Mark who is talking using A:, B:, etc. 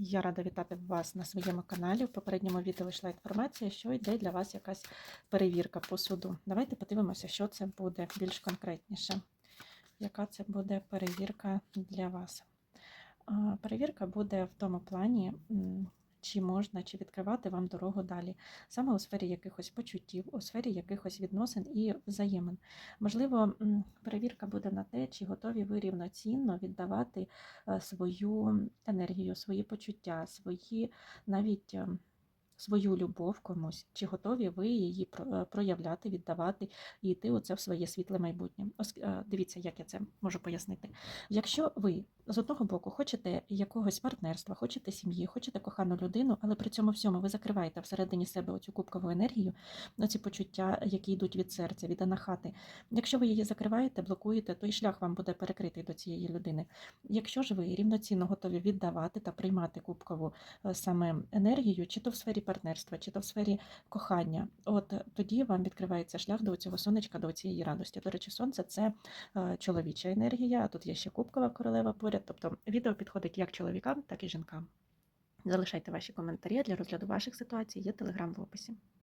A: Я рада вітати вас на своєму каналі. В попередньому відео йшла інформація, що йде для вас якась перевірка по суду. Давайте подивимося, що це буде більш конкретніше. Яка це буде перевірка для вас? Перевірка буде в тому плані, чи можна, чи відкривати вам дорогу далі, саме у сфері якихось почуттів, у сфері якихось відносин і взаємин. Можливо, перевірка буде на те, чи готові ви рівноцінно віддавати е, свою енергію, свої почуття, свої навіть е, свою любов комусь, чи готові ви її е, проявляти, віддавати і йти у це в своє світле майбутнє. Ось е, дивіться, як я це можу пояснити. Якщо ви з одного боку хочете якогось партнерства, хочете сім'ї, хочете кохану людину, але при цьому всьому ви закриваєте всередині себе оцю кубкову енергію, оці почуття, які йдуть від серця, від анахати. Якщо ви її закриваєте, блокуєте, то і шлях вам буде перекритий до цієї людини. Якщо ж ви рівноцінно готові віддавати та приймати кубкову е, саме енергію, чи то в сфері партнерства, чи то в сфері кохання, от е, тоді вам відкривається шлях до цього сонечка, до цієї радості. До речі, сонце це е, чоловіча енергія, а тут є ще кубкова королева поряд. Тобто відео підходить як чоловікам, так і жінкам. Залишайте ваші коментарі для розгляду ваших ситуацій, є телеграм в описі.